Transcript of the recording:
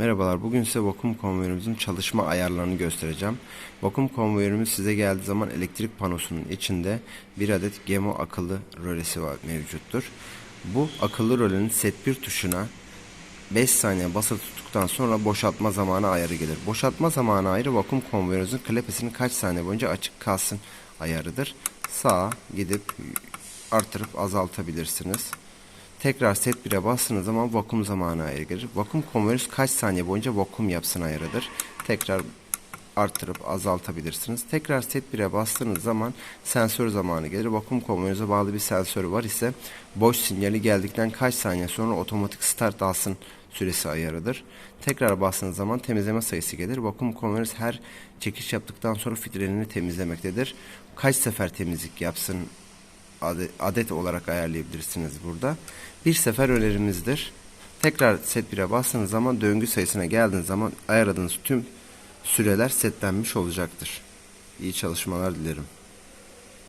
Merhabalar, bugün size vakum konveyörümüzün çalışma ayarlarını göstereceğim. Vakum konveyörümüz size geldiği zaman elektrik panosunun içinde bir adet Gemo akıllı rölesi var mevcuttur. Bu akıllı rölenin set 1 tuşuna 5 saniye basılı tuttuktan sonra boşaltma zamanı ayarı gelir. Boşaltma zamanı ayarı vakum konveyörümüzün klepesinin kaç saniye boyunca açık kalsın ayarıdır. Sağa gidip artırıp azaltabilirsiniz. Tekrar set 1'e bastığınız zaman vakum zamanı ayarı gelir. Vakum konveyörünüz kaç saniye boyunca vakum yapsın ayarıdır. Tekrar arttırıp azaltabilirsiniz. Tekrar set 1'e bastığınız zaman sensör zamanı gelir. Vakum konveyörünüze bağlı bir sensör var ise boş sinyali geldikten kaç saniye sonra otomatik start alsın süresi ayarıdır. Tekrar bastığınız zaman temizleme sayısı gelir. Vakum konveyörünüz her çekiş yaptıktan sonra filtrelerini temizlemektedir. Kaç sefer temizlik yapsın adet olarak ayarlayabilirsiniz burada. Bir sefer önerimizdir. Tekrar set 1'e bastığınız zaman döngü sayısına geldiğiniz zaman ayarladığınız tüm süreler setlenmiş olacaktır. İyi çalışmalar dilerim.